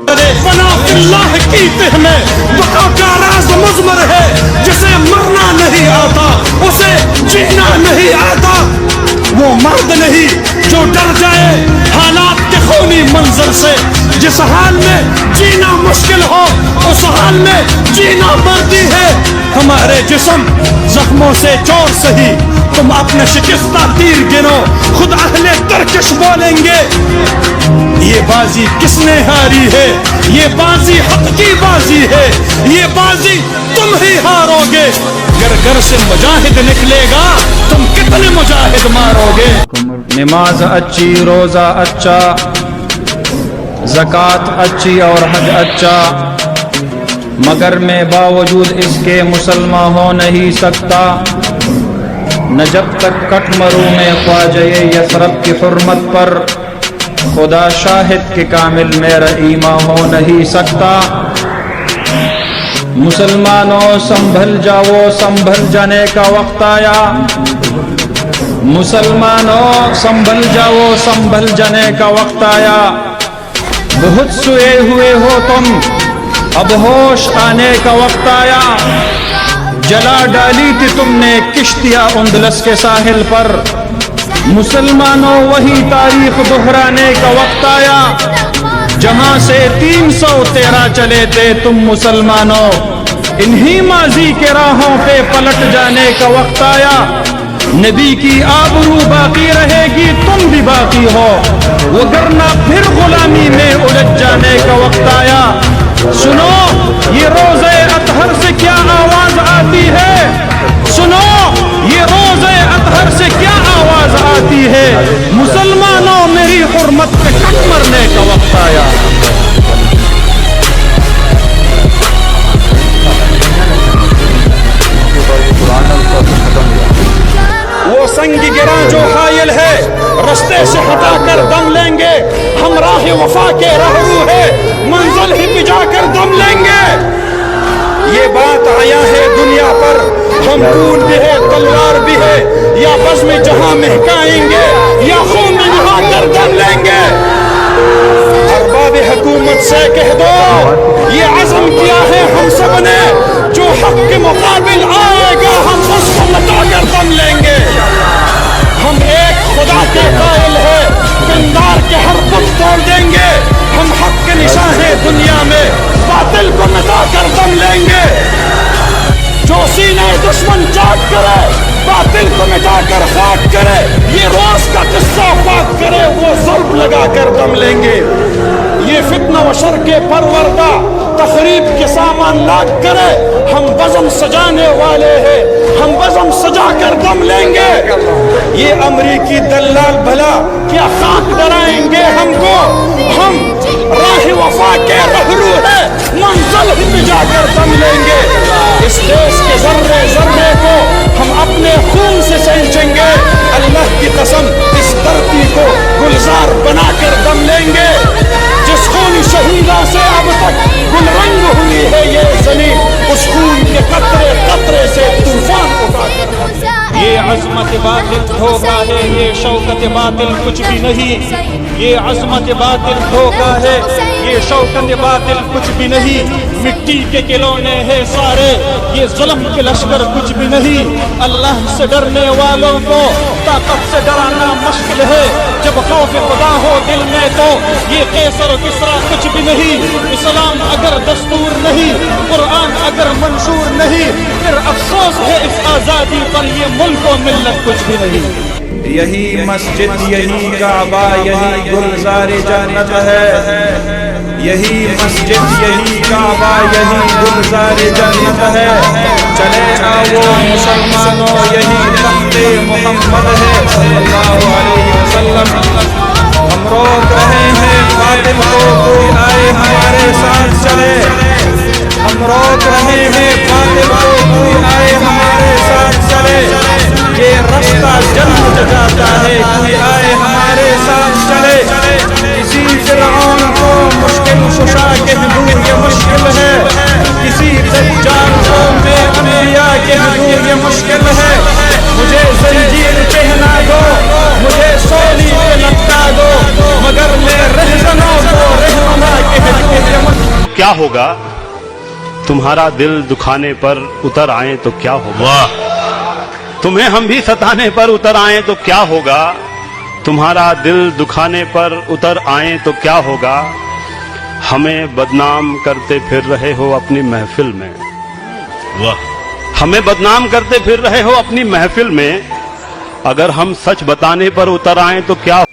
بنا اللہ کی تہ میں بقا کا راز مزمر ہے جسے مرنا نہیں آتا اسے جینا نہیں آتا وہ مرد نہیں جو ڈر جائے حالات کے خونی منظر سے۔ جس حال میں جینا مشکل ہو، اس حال میں جینا مردی ہے۔ ہمارے جسم، زخموں سے چور سہی۔ تم اپنے شکستہ تیر گنو، خود اہل ترکش بولیں گے۔ یہ بازی کس نے ہاری ہے؟ یہ بازی حق کی بازی ہے۔ یہ بازی تم ہی ہارو گے۔ گر گر سے مجاہد نکلے گا، تم کتنے مجاہد مارو گے۔ نماز اچھی، روزہ اچھا زکوٰۃ اچھی اور حج اچھا۔ مگر میں باوجود اس کے مسلمان ہو نہیں سکتا۔ نہ جب تک کٹ مرو میں خواجہ یسرب کی حرمت پر خدا شاہد کے کامل میرا ایمان ہو نہیں سکتا۔ مسلمانوں، سنبھل جاؤ، سنبھل جانے کا وقت آیا۔ مسلمانوں، سنبھل جاؤ، سنبھل جانے کا وقت آیا۔ بہت سوئے ہوئے ہو تم۔ اب ہوش آنے کا وقت آیا۔ جلا ڈالی تھی تم نے کشتیاں اندلس کے ساحل پر۔ مسلمانوں وہی تاریخ دہرانے کا وقت آیا۔ جہاں سے تین سو تیرہ چلے تھے تم مسلمانوں۔ انہی ماضی کے راہوں پہ پلٹ جانے کا وقت آیا۔ نبی کی آبرو باقی رہے گی، تم بھی باقی ہو۔ وگرنہ پھر غلامی میں الجھ جانے کا وقت آیا۔ سنو، یہ روز اطہر سے کیا آواز آتی ہے؟ سنو، یہ روز اطہر سے کیا آواز آتی ہے؟ مسلمانوں، میری حرمت پہ کٹ مرنے کا وقت آیا۔ وہ سنگ گرا جو حائل ہے، رستے سے ہٹا کر دم لیں گے، ہم راہ وفا کے دنیا میں باطل کو مٹا کر دم لیں گے۔ جو سینے دشمن چاٹ کرے، باطل کو مٹا کر خاک کرے، یہ روز کا قصہ پاک کرے، وہ ضرب لگا کر دم لیں گے۔ یہ فتنہ و شر کے پروردہ تخریب کے لاگ کرے، ہم بزم سجانے والے ہیں، ہم بزم سجا کر دم لیں گے۔ یہ امریکی دلال بھلا، کیا خاک ڈرائیں گے ہم کو؟ ہم راہ وفا کے رہرو ہے منزل ہی پہ جا کر دم لیں گے۔ اس دیش کے ذرے ذرے کو ہم اپنے خون سے سینچیں گے۔ اللہ کی قسم، اس دھرتی کو گلزار بنا کر دم لیں گے۔ جس خون شہیدہ سے اب تک گل رنگ ہے یہ زمین اس خون کے قطرے قطرے سے طوفان اٹھا کر یہ عظمت باطل دھوکا ہے، یہ شوکت باطل، کچھ بھی نہیں۔ یہ عظمت باطل دھوکا ہے، یہ شوکت باطل کچھ بھی نہیں۔ مٹی کے کھلونے ہیں سارے، یہ ظلم کے لشکر کچھ بھی نہیں۔ اللہ سے ڈرنے والوں کو طاقت سے ڈرانا مشکل ہے۔ جب خوف خدا ہو دل میں تو یہ کیسر و کسرا کچھ بھی نہیں۔ اسلام اگر دستور نہیں، قرآن اگر منشور نہیں، پھر افسوس ہے اس آزادی پر یہ ملک و ملت کچھ بھی نہیں۔ یہی مسجد، یہی کعبہ، یہی گلزار جنت ہے۔ یہی مسجد، یہی کعبہ، یہی گلزار جنت ہے۔ چلے آؤ مسلمانوں، یہی تخت محمد ہے۔ مشکل ہے۔ کسی سے جان کو میں انبیاء کے حضور یہ مشکل ہے۔ مجھے زنجیر پہنا دو مجھے سولی پہ لٹکا دو مگر میں رہنما کو رہنما کے حضور یہ مشکل کیا ہوگا؟ تمہارا دل دکھانے پر اتر آئیں تو کیا ہوگا؟ تمہیں ہم بھی ستانے پر اتر آئیں تو کیا ہوگا؟ تمہارا دل دکھانے پر اتر آئیں تو کیا ہوگا؟ ہمیں بدنام کرتے پھر رہے ہو اپنی محفل میں۔ ہمیں بدنام کرتے پھر رہے ہو اپنی محفل میں۔ اگر ہم سچ بتانے پر اتر آئیں تو کیا